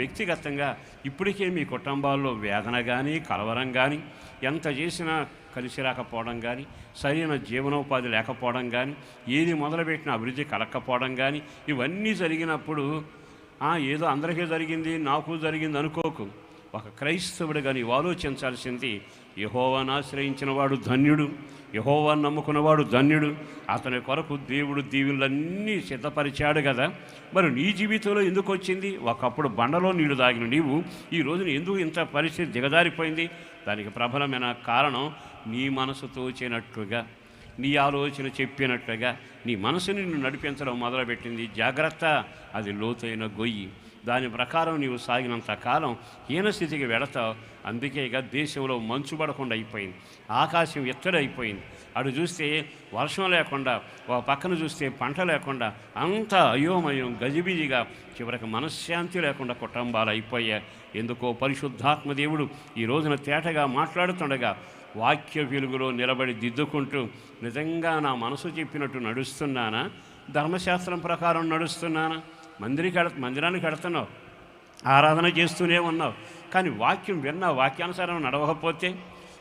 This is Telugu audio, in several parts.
వ్యక్తిగతంగా ఇప్పటికే మీ కుటుంబాల్లో వేదన కానీ కలవరం కానీ ఎంత చేసినా కలిసి రాకపోవడం కానీ సరైన జీవనోపాధి లేకపోవడం కానీ ఏది మొదలుపెట్టిన అభివృద్ధి కలక్కపోవడం కానీ ఇవన్నీ జరిగినప్పుడు ఏదో అందరికీ జరిగింది నాకు జరిగింది అనుకోకు. ఒక క్రైస్తవుడిగా నీవు ఆలోచించాల్సింది యహోవాను ఆశ్రయించిన వాడు ధన్యుడు యహోవాను నమ్ముకున్నవాడు ధన్యుడు అతని కొరకు దేవుడు దీవులన్నీ సిద్ధపరిచాడు కదా. మరి నీ జీవితంలో ఎందుకు వచ్చింది? ఒకప్పుడు బండలో నీళ్ళు తాగిన నీవు ఈ రోజున ఎందుకు ఇంత పరిస్థితి దిగజారిపోయింది? దానికి ప్రబలమైన కారణం నీ మనసు తోచినట్టుగా నీ ఆలోచన చెప్పినట్టుగా నీ మనసుని నిన్ను నడిపించడం మొదలుపెట్టింది జాగ్రత్త అది లోతైన గొయ్యి. దాని ప్రకారం నీవు సాగినంత కాలం హీనస్థితికి వెడతావు. అందుకే ఇక దేశంలో మంచు పడకుండా అయిపోయింది. ఆకాశం ఎత్తడి అయిపోయింది. అటు చూస్తే వర్షం లేకుండా ఒక పక్కన చూస్తే పంట లేకుండా అంత అయోమయం గజిబిజిగా చివరికి మనశ్శాంతి లేకుండా కుటుంబాలు అయిపోయాయి. ఎందుకో పరిశుద్ధాత్మ దేవుడు ఈ రోజున తేటగా మాట్లాడుతుండగా వాక్య వెలుగులో నిలబడి దిద్దుకుంటూ నిజంగా నా మనసు చెప్పినట్టు నడుస్తున్నానా? ధర్మశాస్త్రం ప్రకారం నడుస్తున్నానా? మందిరికి కడ మందిరానికి కడుతున్నావు. ఆరాధన చేస్తూనే ఉన్నావు. కానీ వాక్యం విన్నా వాక్యానుసారం నడవకపోతే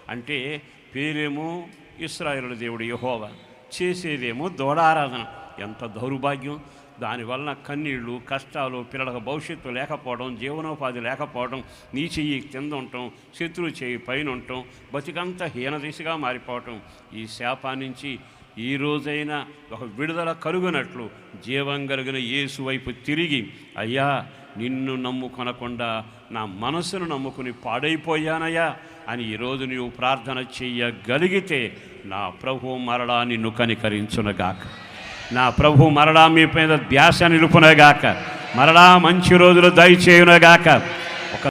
అంటే పేరేమో ఇస్రాయలు దేవుడు యహోవా చేసేదేమో దూడ ఆరాధన ఎంత దౌర్భాగ్యం. దానివల్ల కన్నీళ్ళు కష్టాలు పిల్లలకు భవిష్యత్తు లేకపోవడం జీవనోపాధి లేకపోవడం నీ చెయ్యి కింద ఉండటం శత్రువు చెయ్యి పైన ఉండటం బతికంతా హీనదిశగా మారిపోవటం ఈ శాపా నుంచి ఈ రోజైనా ఒక విడుదల కలుగునట్లు జీవం కలిగిన యేసు వైపు తిరిగి అయ్యా నిన్ను నమ్ముకొనకుండా నా మనసును నమ్ముకుని పాడైపోయానయ్యా అని ఈరోజు నీవు ప్రార్థన చెయ్యగలిగితే నా ప్రభు మరలా నిన్ను కనికరించునగాక. నా ప్రభు మరలా మీ మీద ధ్యాస నిలుపునగాక. మరలా మంచి రోజులు దయచేయునగాక.